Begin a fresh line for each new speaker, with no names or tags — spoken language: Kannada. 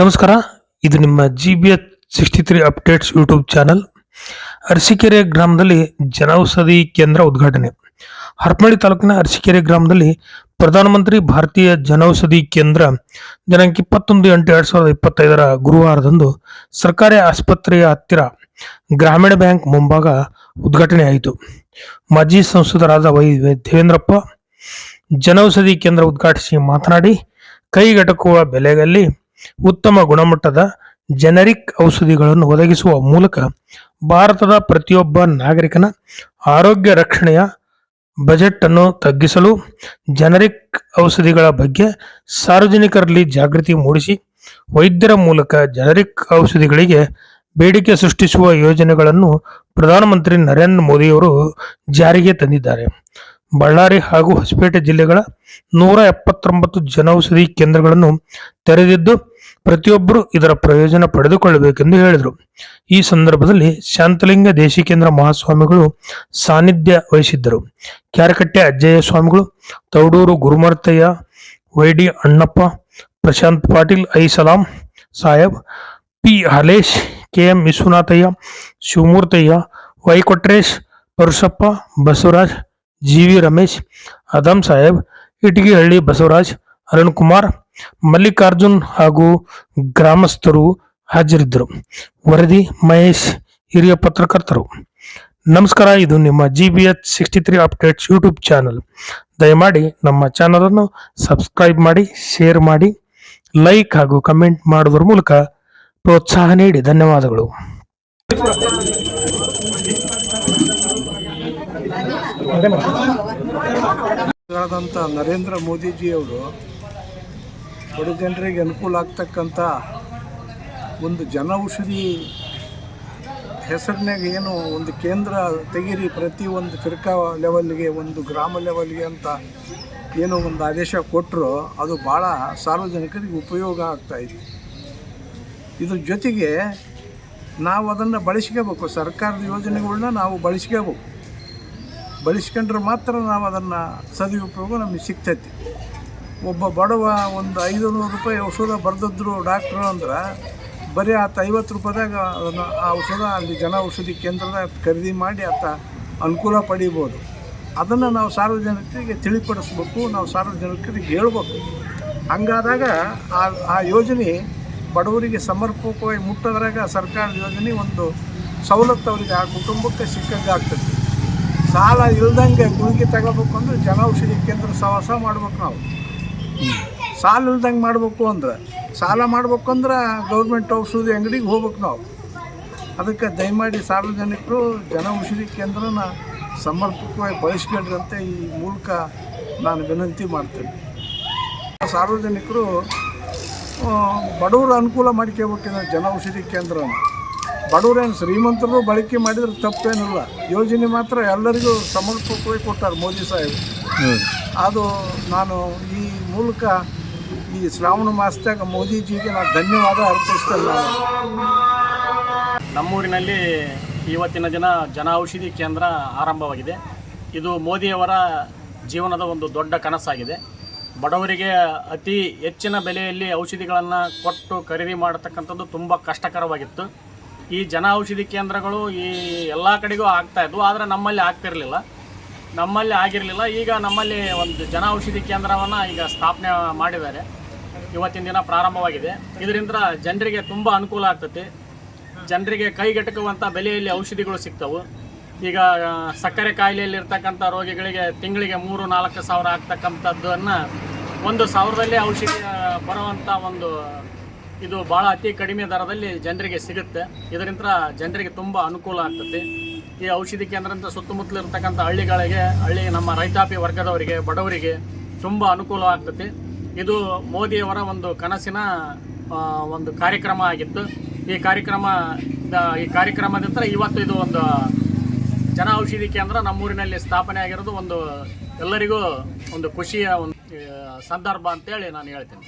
ನಮಸ್ಕಾರ. ಇದು ನಿಮ್ಮ G B H sixty three updates YouTube channel Arsikere ಗ್ರಾಮದಲ್ಲಿ ಜನೌಷಧಿ ಕೇಂದ್ರ ಉದ್ಘಾಟನೆ. ಹರಪನಹಳ್ಳಿ ತಾಲೂಕಿನ ಅರಸೀಕೆರೆ ಗ್ರಾಮದಲ್ಲಿ ಪ್ರಧಾನಮಂತ್ರಿ ಭಾರತೀಯ ಜನೌಷಧಿ ಕೇಂದ್ರ ದಿನಾಂಕ ಇಪ್ಪತ್ತೊಂದು ಎಂಟು ಎರಡು ಸಾವಿರದ ಇಪ್ಪತ್ತೈದರ ಗುರುವಾರದಂದು ಸರ್ಕಾರಿ ಆಸ್ಪತ್ರೆಯ ಹತ್ತಿರ ಗ್ರಾಮೀಣ ಬ್ಯಾಂಕ್ ಮುಂಭಾಗ ಉದ್ಘಾಟನೆಯಾಯಿತು ಮಾಜಿ ಸಂಸದರಾದ ವೈ ದೇವೇಂದ್ರಪ್ಪ ಜನೌಷಧಿ ಕೇಂದ್ರ ಉದ್ಘಾಟಿಸಿ ಮಾತನಾಡಿ, ಕೈಗೆಟಕುವ ಬೆಲೆಯಲ್ಲಿ ಉತ್ತಮ ಗುಣಮಟ್ಟದ ಜೆನರಿಕ್ ಔಷಧಿಗಳನ್ನು ಒದಗಿಸುವ ಮೂಲಕ ಭಾರತದ ಪ್ರತಿಯೊಬ್ಬ ನಾಗರಿಕನ ಆರೋಗ್ಯ ರಕ್ಷಣೆಯ ಬಜೆಟ್ ಅನ್ನು ತಗ್ಗಿಸಲು ಜೆನರಿಕ್ ಔಷಧಿಗಳ ಬಗ್ಗೆ ಸಾರ್ವಜನಿಕರಲ್ಲಿ ಜಾಗೃತಿ ಮೂಡಿಸಿ ವೈದ್ಯರ ಮೂಲಕ ಜೆನರಿಕ್ ಔಷಧಿಗಳಿಗೆ ಬೇಡಿಕೆ ಸೃಷ್ಟಿಸುವ ಯೋಜನೆಗಳನ್ನು ಪ್ರಧಾನಮಂತ್ರಿ ನರೇಂದ್ರ ಮೋದಿಯವರು ಜಾರಿಗೆ ತಂದಿದ್ದಾರೆ. ಬಳ್ಳಾರಿ ಹಾಗೂ ಹೊಸಪೇಟೆ ಜಿಲ್ಲೆಗಳ ನೂರ ಎಪ್ಪತ್ತೊಂಬತ್ತು ಜನೌಷಧಿ ಕೇಂದ್ರಗಳನ್ನು ತೆರೆದಿದ್ದು ಪ್ರತಿಯೊಬ್ಬರು ಇದರ ಪ್ರಯೋಜನ ಪಡೆದುಕೊಳ್ಳಬೇಕೆಂದು ಹೇಳಿದರು. ಈ ಸಂದರ್ಭದಲ್ಲಿ ಶಾಂತಲಿಂಗ ದೇಶಿಕೇಂದ್ರ ಮಹಾಸ್ವಾಮಿಗಳು ಸಾನ್ನಿಧ್ಯ ವಹಿಸಿದ್ದರು. ಕ್ಯಾರಕಟ್ಟೆ ಅಜ್ಜಯ್ಯ ಸ್ವಾಮಿಗಳು, Taudur Gurumurthayya, Y D Annappa, Prashanth Patil I Salam Saheb, P Halesh K M Vishwanathayya, Shivamurthayya Y Kotresh Parushappa, Basavaraj, G V Ramesh Adam Saheb, Itagihalli Basavaraj, Arun Kumar Mallikarjun ಹಾಗೂ ಗ್ರಾಮಸ್ಥರು ಹಾಜರಿದ್ದರು. ವರದಿ ಮಹೇಶ್, ಹಿರಿಯ ಪತ್ರಕರ್ತರು. ನಮಸ್ಕಾರ, ಇದು ನಿಮ್ಮ G B H sixty three updates YouTube channel ದಯಮಾಡಿ ನಮ್ಮ ಚಾನಲನ್ನು ಸಬ್ಸ್ಕ್ರೈಬ್ ಮಾಡಿ ಶೇರ್ ಮಾಡಿ ಲೈಕ್ ಹಾಗೂ ಕಮೆಂಟ್ ಮಾಡುವುದರ ಮೂಲಕ ಪ್ರೋತ್ಸಾಹ ನೀಡಿ. ಧನ್ಯವಾದಗಳು.
ನರೇಂದ್ರ ಮೋದಿಜಿಯವರು ಬಡ ಜನರಿಗೆ ಅನುಕೂಲ ಆಗ್ತಕ್ಕಂಥ ಒಂದು ಜನೌಷಧಿ ಹೆಸರಿನಾಗ ಏನು ಒಂದು ಕೇಂದ್ರ ತೆಗೀರಿ ಪ್ರತಿ ಒಂದು ಫಿರ್ಕಾ ಲೆವೆಲ್ಗೆ, ಒಂದು ಗ್ರಾಮ ಲೆವೆಲ್ಗೆ ಅಂತ ಏನೋ ಒಂದು ಆದೇಶ ಕೊಟ್ಟರು ಅದು ಭಾಳ ಸಾರ್ವಜನಿಕರಿಗೆ ಉಪಯೋಗ ಆಗ್ತಾಯಿದೆ ಇದ್ರ ಜೊತೆಗೆ ನಾವು ಅದನ್ನು ಬಳಸ್ಕೋಬೇಕು, ಸರ್ಕಾರದ ಯೋಜನೆಗಳನ್ನ ನಾವು ಬಳಸ್ಕೋಬೇಕು. ಬಳಸ್ಕೊಂಡ್ರೆ ಮಾತ್ರ ನಾವು ಅದನ್ನು ಸದುಪಯೋಗ ನಮಗೆ ಸಿಗ್ತೈತಿ. ಒಬ್ಬ ಬಡವ ಒಂದು ಐದು ನೂರು ರೂಪಾಯಿ ಔಷಧ ಬರೆದಿದ್ರು ಡಾಕ್ಟ್ರು ಅಂದ್ರೆ, ಬರೀ ಆತ ಐವತ್ತು ರೂಪಾಯಿದಾಗ ಅದನ್ನು ಆ ಔಷಧ ಅಲ್ಲಿ ಜನ ಔಷಧಿ ಕೇಂದ್ರದಾಗ ಖರೀದಿ ಮಾಡಿ ಆತ ಅನುಕೂಲ ಪಡಿಬೋದು. ಅದನ್ನು ನಾವು ಸಾರ್ವಜನಿಕರಿಗೆ ತಿಳಿಪಡಿಸ್ಬೇಕು, ನಾವು ಸಾರ್ವಜನಿಕರಿಗೆ ಹೇಳ್ಬೇಕು. ಹಂಗಾದಾಗ ಆ ಆ ಯೋಜನೆ ಬಡವರಿಗೆ ಸಮರ್ಪಕವಾಗಿ ಮುಟ್ಟೋದ್ರಾಗ ಸರ್ಕಾರದ ಯೋಜನೆ ಒಂದು ಸವಲತ್ತು ಅವರಿಗೆ ಆ ಕುಟುಂಬಕ್ಕೆ ಸಿಕ್ಕಂಗೆ ಆಗ್ತದೆ. ಸಾಲ ಇಲ್ದಂಗೆ ಗುಳಿಗೆ ತಗೋಬೇಕು ಅಂದರೆ ಜನೌಷಧಿ ಕೇಂದ್ರ ಸಹವಾಸ ಮಾಡ್ಬೇಕು ನಾವು. ಸಾಲ ಇಲ್ದಂಗೆ ಮಾಡಬೇಕು ಅಂದ್ರೆ ಸಾಲ ಮಾಡಬೇಕು ಅಂದ್ರೆ ಗೌರ್ಮೆಂಟ್ ಔಷಧಿ ಅಂಗಡಿಗೆ ಹೋಗ್ಬೇಕು ನಾವು. ಅದಕ್ಕೆ ದಯಮಾಡಿ ಸಾರ್ವಜನಿಕರು ಜನೌಷಧಿ ಕೇಂದ್ರನ ಸಮರ್ಪಕವಾಗಿ ಬಳಸ್ಕೊಳ್ರಿ ಅಂತ ಈ ಮೂಲಕ ನಾನು ವಿನಂತಿ ಮಾಡ್ತೇನೆ. ಸಾರ್ವಜನಿಕರು ಬಡವರ ಅನುಕೂಲ ಜನ ಜನೌಷಧಿ ಕೇಂದ್ರನ. ಬಡವರೇನು ಶ್ರೀಮಂತರು ಬಳಕೆ ಮಾಡಿದ್ರೆ ತಪ್ಪೇನಿಲ್ಲ. ಯೋಜನೆ ಮಾತ್ರ ಎಲ್ಲರಿಗೂ ಸಮರ್ಪಕವಾಗಿ ಕೊಟ್ಟಾರೆ ಮೋದಿ ಸಾಹೇಬ್. ಅದು ನಾನು ಈ ಮೂಲಕ ಈ ಶ್ರಾವಣ ಮಾಸದಾಗ ಮೋದಿಜಿಗೆ ನಾನು ಧನ್ಯವಾದ ಅರ್ಪಿಸ್ತೇನೆ ನಾನು
ನಮ್ಮೂರಿನಲ್ಲಿ ಇವತ್ತಿನ ದಿನ ಜನ ಔಷಧಿ ಕೇಂದ್ರ ಆರಂಭವಾಗಿದೆ. ಇದು ಮೋದಿಯವರ ಜೀವನದ ಒಂದು ದೊಡ್ಡ ಕನಸಾಗಿದೆ. ಬಡವರಿಗೆ ಅತಿ ಹೆಚ್ಚಿನ ಬೆಲೆಯಲ್ಲಿ ಔಷಧಿಗಳನ್ನು ಕೊಟ್ಟು ಖರೀದಿ ಮಾಡತಕ್ಕಂಥದ್ದು ತುಂಬ ಕಷ್ಟಕರವಾಗಿತ್ತು. ಈ ಜನ ಔಷಧಿ ಕೇಂದ್ರಗಳು ಈ ಎಲ್ಲ ಕಡೆಗೂ ಆಗ್ತಾ ಇದ್ವು, ಆದರೆ ನಮ್ಮಲ್ಲಿ ಆಗ್ತಿರಲಿಲ್ಲ. ನಮ್ಮಲ್ಲಿ ಆಗಿರಲಿಲ್ಲ, ಈಗ ನಮ್ಮಲ್ಲಿ ಒಂದು ಜನ ಔಷಧಿ ಕೇಂದ್ರವನ್ನು ಈಗ ಸ್ಥಾಪನೆ ಮಾಡಿದ್ದಾರೆ. ಇವತ್ತಿನ ದಿನ ಪ್ರಾರಂಭವಾಗಿದೆ. ಇದರಿಂದ ಜನರಿಗೆ ತುಂಬ ಅನುಕೂಲ ಆಗ್ತದೆ. ಜನರಿಗೆ ಕೈಗೆಟಕುವಂಥ ಬೆಲೆಯಲ್ಲಿ ಔಷಧಿಗಳು ಸಿಗ್ತವೆ. ಈಗ ಸಕ್ಕರೆ ಕಾಯಿಲೆಯಲ್ಲಿ ಇರ್ತಕ್ಕಂಥ ರೋಗಿಗಳಿಗೆ ತಿಂಗಳಿಗೆ ಮೂರು, ನಾಲ್ಕು ಸಾವಿರ ಆಗ್ತಕ್ಕಂಥದ್ದನ್ನು ಒಂದು ಸಾವಿರದಲ್ಲೇ ಔಷಧಿ ಬರುವಂಥ ಒಂದು ಇದು ಭಾಳ ಅತಿ ಕಡಿಮೆ ದರದಲ್ಲಿ ಜನರಿಗೆ ಸಿಗುತ್ತೆ. ಇದರಿಂದ ಜನರಿಗೆ ತುಂಬ ಅನುಕೂಲ ಆಗ್ತದೆ. ಈ ಔಷಧಿ ಕೇಂದ್ರ ಅಂತ ಸುತ್ತಮುತ್ತಲಿರ್ತಕ್ಕಂಥ ಹಳ್ಳಿಗಳಿಗೆ, ಹಳ್ಳಿ ನಮ್ಮ ರೈತಾಪಿ ವರ್ಗದವರಿಗೆ, ಬಡವರಿಗೆ ತುಂಬ ಅನುಕೂಲ ಆಗ್ತದೆ. ಇದು ಮೋದಿಯವರ ಒಂದು ಕನಸಿನ ಒಂದು ಕಾರ್ಯಕ್ರಮ ಆಗಿತ್ತು. ಈ ಕಾರ್ಯಕ್ರಮ ಈ ಕಾರ್ಯಕ್ರಮದಿಂದ ಇವತ್ತು ಇದು ಒಂದು ಜನ ಔಷಧಿ ಕೇಂದ್ರ ನಮ್ಮೂರಿನಲ್ಲಿ ಸ್ಥಾಪನೆ ಆಗಿರೋದು ಒಂದು ಎಲ್ಲರಿಗೂ ಒಂದು ಖುಷಿಯ ಒಂದು ಸಂದರ್ಭ ಅಂತೇಳಿ ನಾನು ಹೇಳ್ತೀನಿ.